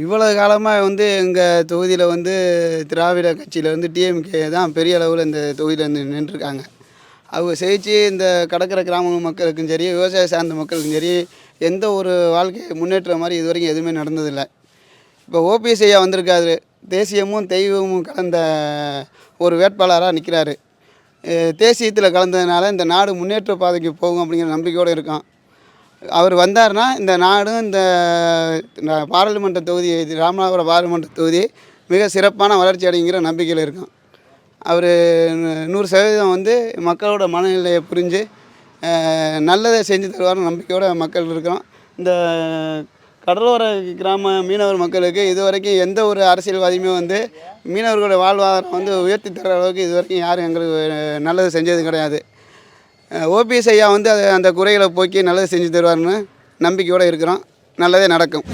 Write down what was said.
இவ்வளவு காலமாக வந்து எங்கள் தொகுதியில் வந்து திராவிட கட்சியில் வந்து டிஎம்கே தான் பெரிய அளவில் இந்த தொகுதியில் வந்து நின்றுருக்காங்க. அவங்க ஜெயிச்சு இந்த கடற்கரை கிராம மக்களுக்கும் சரி விவசாய சார்ந்த மக்களுக்கும் சரி எந்த ஒரு வாழ்க்கை முன்னேற்றம் மாதிரி இது வரைக்கும் எதுவுமே நடந்ததில்லை. இப்போ ஓபிஎஸ் ஐயா வந்திருக்காரு. தேசியமும் தெய்வமும் கலந்த ஒரு வேட்பாளராக நிற்கிறாரு தேசியத்தில் கலந்ததுனால இந்த நாடு முன்னேற்ற பாதைக்கு போகும் அப்படிங்கிற நம்பிக்கையோடு இருக்கான். அவர் வந்தார்னா இந்த நாடும் இந்த பாராளுமன்ற தொகுதி ராமநாதபுரம் பாராளுமன்ற தொகுதி மிக சிறப்பான வளர்ச்சி அடைங்கிற நம்பிக்கையில் இருக்கும். அவர் நூறு சதவீதம் வந்து மக்களோட மனநிலையை புரிஞ்சு நல்லதை செஞ்சு தருவார்னு நம்பிக்கையோட மக்கள் இருக்கிறோம். இந்த கடலோர கிராம மீனவர் மக்களுக்கு இது வரைக்கும் எந்த ஒரு அரசியல்வாதியுமே வந்து மீனவர்களோட வாழ்வாதாரம் வந்து உயர்த்தி தர அளவுக்கு இது வரைக்கும் யாரும் எங்களுக்கு நல்லது செஞ்சது கிடையாது. ஓபிஎஸ் ஐயா வந்து அது அந்த குறைகளை போக்கி நல்லது செஞ்சு தருவார்னு நம்பிக்கையோடு இருக்கிறோம். நல்லதே நடக்கும்.